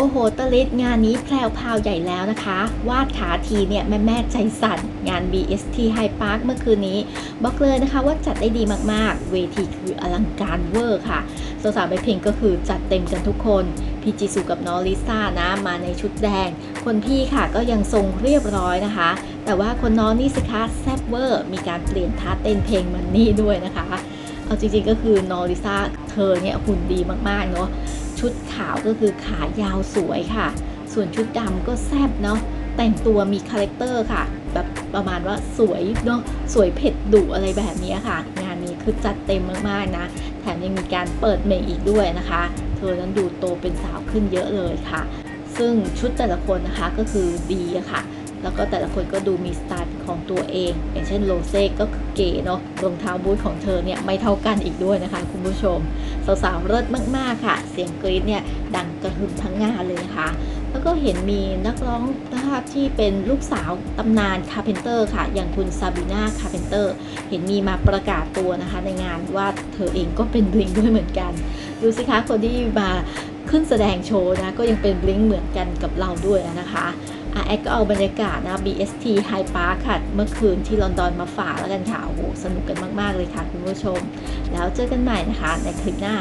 โอ้โหตะลิดงานนี้แพรวพาวใหญ่แล้วนะคะ วาดขาทีเนี่ยแม่แม่ใจสั่น งาน BST High Park เมื่อคืนนี้ บอกเลยนะคะว่าจัดได้ดีมากๆ เวทีคืออลังการเวอร์ค่ะสาวๆไปเพลงก็คือจัดเต็มกันทุกคน พี่จีสุกับน้องลิซ่านะมาในชุดแดง คนพี่ค่ะก็ยังทรงเรียบร้อยนะคะ แต่ว่าคนน้องนี่สิคะแซบเวอร์ มีการเปลี่ยนท่าเต้นเพลงมันนี่ด้วยนะคะเอาจริงๆก็คือนองลิซ่าเธอเนี่ยหุ่นดีมากๆเนาะ ชุดขาวก็คือขายาวสวยค่ะ ส่วนชุดดำก็แซบเนาะแต่งตัวมีคาแรคเตอร์ค่ะ แบบประมาณว่าสวยเนาะสวยเผ็ดดุอะไรแบบนี้ค่ะ งานนี้คือจัดเต็มมากๆนะ แถมยังมีการเปิดเมคอีกด้วยนะคะ เธอนั้นดูโตเป็นสาวขึ้นเยอะเลยค่ะ ซึ่งชุดแต่ละคนนะคะก็คือดีค่ะ แล้วก็แต่ละคนก็ดูมีสไตล์ของตัวเอง อย่างเช่นโรเซ่ก็คือเก๋เนาะรองเท้าบูทของเธอเนี่ยไม่เท่ากันอีกด้วยนะคะ คุณผู้ชม สาวๆเลิศมากๆค่ะ เสียงกรี๊ดเนี่ยดังกระหึ่มทั้งงานเลยนะคะ แล้วก็เห็นมีนักร้องนะคะที่เป็นลูกสาวตำนานคาเพนเตอร์ค่ะ อย่างคุณซาบิน่าคาเพนเตอร์เห็นมีมาประกาศตัวนะคะ ในงานว่าเธอเองก็เป็นบลิงด้วยเหมือนกัน ดูสิคะคนที่มาขึ้นแสดงโชว์นะก็ยังเป็นบลิงเหมือนกันกับเราด้วยนะคะ แอดก็เอาบรรยากาศนะ BST High Park ค่ะ เมื่อคืนที่ลอนดอนมาฝากแล้วกันค่ะ โอ้โห สนุกกันมาก ๆ เลยค่ะคุณผู้ชม แล้วเจอกันใหม่นะคะในคลิปหน้า